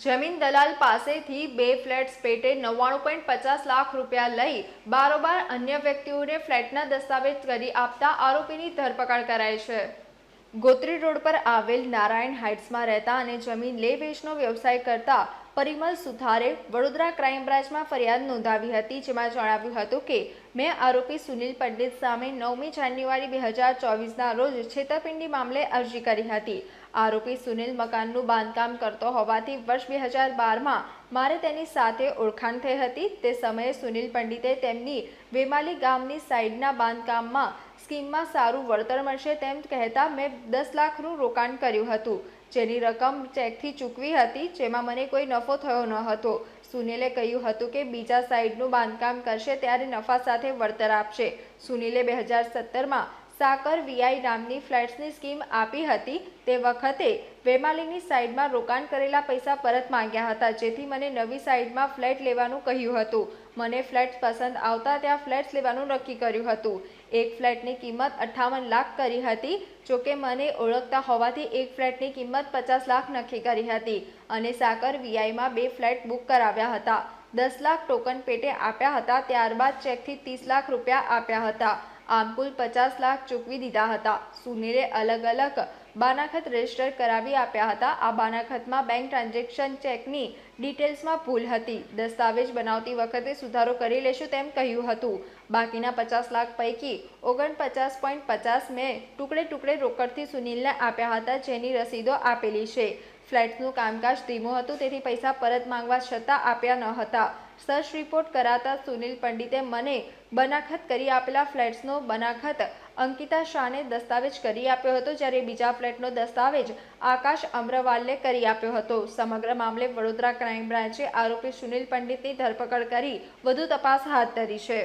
જમીન દલાલ પાસેથી બે ફ્લેટ્સ પેટે નવ્વાણું પોઈન્ટ પચાસ લાખ રૂપિયા લઈ બારોબાર અન્ય વ્યક્તિઓને ફ્લેટના દસ્તાવેજ કરી આપતા આરોપીની ધરપકડ કરાઈ છે. ગોત્રી રોડ પર આવેલ નારાયણ હાઇટ્સમાં રહેતા અને જમીન લે વેચનો વ્યવસાય કરતા પરિમલ સુથારે વડોદરા ક્રાઇમ બ્રાન્ચમાં ફરિયાદ નોંધાવી હતી, જેમાં જણાવ્યું હતું કે, મેં આરોપી સુનિલ પંડિત સામે નવમી જાન્યુઆરી બે હજાર ચોવીસના રોજ છેતરપિંડી મામલે અરજી કરી હતી. આરોપી સુનિલ મકાનનું બાંધકામ કરતો હોવાથી વર્ષ બે હજાર બારમાં મારે તેની સાથે ઓળખાણ થઈ હતી. તે સમયે સુનિલ પંડિતે તેમની વેમાલી ગામની સાઈડના બાંધકામમાં સ્કીમમાં સારું વળતર મળશે તેમ કહેતા મેં દસ લાખનું રોકાણ કર્યું હતું. જેની રકમ ચેકથી ચૂકવી હતી, જેમાં મને કોઈ નફો થયો ન હતો. સુનિલે કહ્યું હતું કે બીજા સાઈડનું બાંધકામ કરશે ત્યારે નફા સાથે વળતર આપશે. સુનિલે બે હજાર સત્તરમાં સાકર વીઆઈ નામની ફ્લેટ્સની સ્કીમ આપી હતી. તે વખતે વેમાલીની સાઈડમાં રોકાણ કરેલા પૈસા પરત માંગ્યા હતા. જેથી મને નવી સાઈડમાં ફ્લેટ લેવાનું કહ્યું હતું. મને ફ્લેટ પસંદ આવતા ત્યાં ફ્લેટ્સ લેવાનું નક્કી કર્યું હતું. એક ફ્લેટની કિંમત અઠ્ઠાવન લાખ કરી હતી. જોકે મને ઓળખતા હોવાથી એક ફ્લેટની કિંમત પચાસ લાખ નક્કી કરી હતી અને સાકર વીઆઈમાં બે ફ્લેટ બુક કરાવ્યા હતા. દસ લાખ ટોકન પેટે આપ્યા હતા. ત્યારબાદ ચેકથી ત્રીસ લાખ રૂપિયા આપ્યા હતા. આમ કુલ પચાસ લાખ ચૂકવી દીધા હતા. સુનિલે અલગ અલગ બાનાખત રજિસ્ટર કરાવી આપ્યા હતા. આ બાનાખતમાં બેંક ટ્રાન્ઝેક્શન ચેકની ડિટેલ્સમાં ભૂલ હતી. દસ્તાવેજ બનાવતી વખતે સુધારો કરી લેશું તેમ કહ્યું હતું. બાકીના પચાસ લાખ પૈકી ઓગણપચાસ પોઈન્ટ પચાસ મેં ટુકડે ટુકડે રોકડથી સુનિલને આપ્યા હતા, જેની રસીદો આપેલી છે. ફ્લેટ્સનું કામકાજ ધીમું હતું, તેથી પૈસા પરત માંગવા છતાં આપ્યા ન હતા. સર્ચ રિપોર્ટ કરાતા સુનિલ પંડિતે મને બનાખત કરી આપેલા ફ્લેટ્સનો બનાખત અંકિતા શાહને દસ્તાવેજ કરી આપ્યો હતો, જ્યારે બીજા ફ્લેટનો દસ્તાવેજ આકાશ અમ્રવાલને કરી આપ્યો હતો. સમગ્ર મામલે વડોદરા ક્રાઇમ બ્રાન્ચે આરોપી સુનિલ પંડિતની ધરપકડ કરી વધુ તપાસ હાથ ધરી છે.